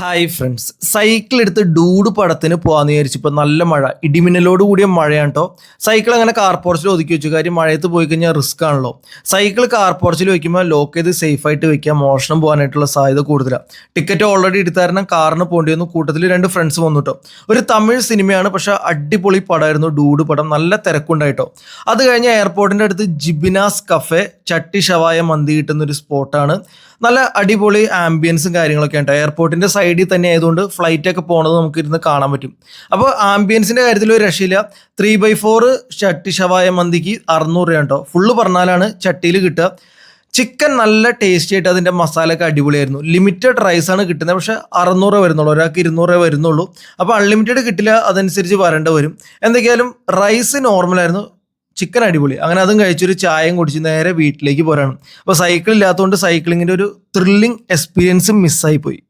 Hi friends cycle എടുത്ത് dude പടത്തിന് പോകാന്ന് വിചാരിച്ചപ്പോൾ നല്ല മഴ. ഇടിമിന്നലോട് കൂടിയ മഴയാണ് കേട്ടോ സൈക്കിൾ അങ്ങനെ കാർ പോർച്ചിൽ ഒതുക്കി വെച്ചു. കാര്യം മഴയത്ത് പോയി കഴിഞ്ഞാൽ റിസ്ക് ആണല്ലോ. സൈക്കിൾ കാർ പോർച്ചിൽ വെക്കുമ്പോൾ ലോക്ക് ചെയ്ത് സേഫ് ആയിട്ട് വെക്കുക. മോഷണം പോകാനായിട്ടുള്ള സാധ്യത കൂടുതലാണ് ടിക്കറ്റ് ഓൾറെഡി എടുത്താരണം. കാറിന് പോകേണ്ടി വന്നു. കൂട്ടത്തിൽ രണ്ട് ഫ്രണ്ട്സ് വന്നു കേട്ടോ ഒരു തമിഴ് സിനിമയാണ്. പക്ഷെ അടിപൊളി പടമായിരുന്നു ഡൂഡ് പടം. നല്ല തിരക്കുണ്ടായിട്ടോ അത് കഴിഞ്ഞ് എയർപോർട്ടിന്റെ അടുത്ത് ജിബിനാസ് കഫേ ചട്ടി ഷവായ മന്തി കിട്ടുന്ന ഒരു സ്പോട്ടാണ്. നല്ല അടിപൊളി ആംബിയൻസും കാര്യങ്ങളൊക്കെ ഉണ്ട് എയർപോർട്ടിന്റെ സൈഡിൽ തന്നെ ആയതുകൊണ്ട് ഫ്ലൈറ്റൊക്കെ പോണത് നമുക്ക് ഇരുന്ന് കാണാൻ പറ്റും. അപ്പോൾ ആംബിയൻസിന്റെ കാര്യത്തിൽ ഒരു രക്ഷയില്ല. ത്രീ ബൈ ഫോർ ചട്ടി ഷവായ മന്തിക്ക് അറുന്നൂറ് രൂപ കേട്ടോ. ഫുള്ള് പറഞ്ഞാലാണ് ചട്ടിയിൽ കിട്ടുക. ചിക്കൻ നല്ല ടേസ്റ്റി ആയിട്ട് അതിന്റെ മസാലയൊക്കെ അടിപൊളിയായിരുന്നു. ലിമിറ്റഡ് റൈസ് ആണ് കിട്ടുന്നത്. പക്ഷേ അറുന്നൂറ് വരുന്നുള്ളൂ. ഒരാൾക്ക് ഇരുന്നൂറ് വരുന്നുള്ളൂ. അപ്പോൾ അൺലിമിറ്റഡ് കിട്ടില്ല. അതനുസരിച്ച് വരേണ്ട വരും. എന്തൊക്കെയാലും റൈസ് നോർമലായിരുന്നു ചിക്കൻ അടിപൊളി. അങ്ങനെ അതും കഴിച്ചൊരു ചായയും കുടിച്ച് നേരെ വീട്ടിലേക്ക് പോരാണ്. അപ്പോൾ സൈക്കിൾ ഇല്ലാത്തതുകൊണ്ട് സൈക്ലിങ്ങിന്റെ ഒരു ത്രില്ലിംഗ് എക്സ്പീരിയൻസ് മിസ്സായി പോയി.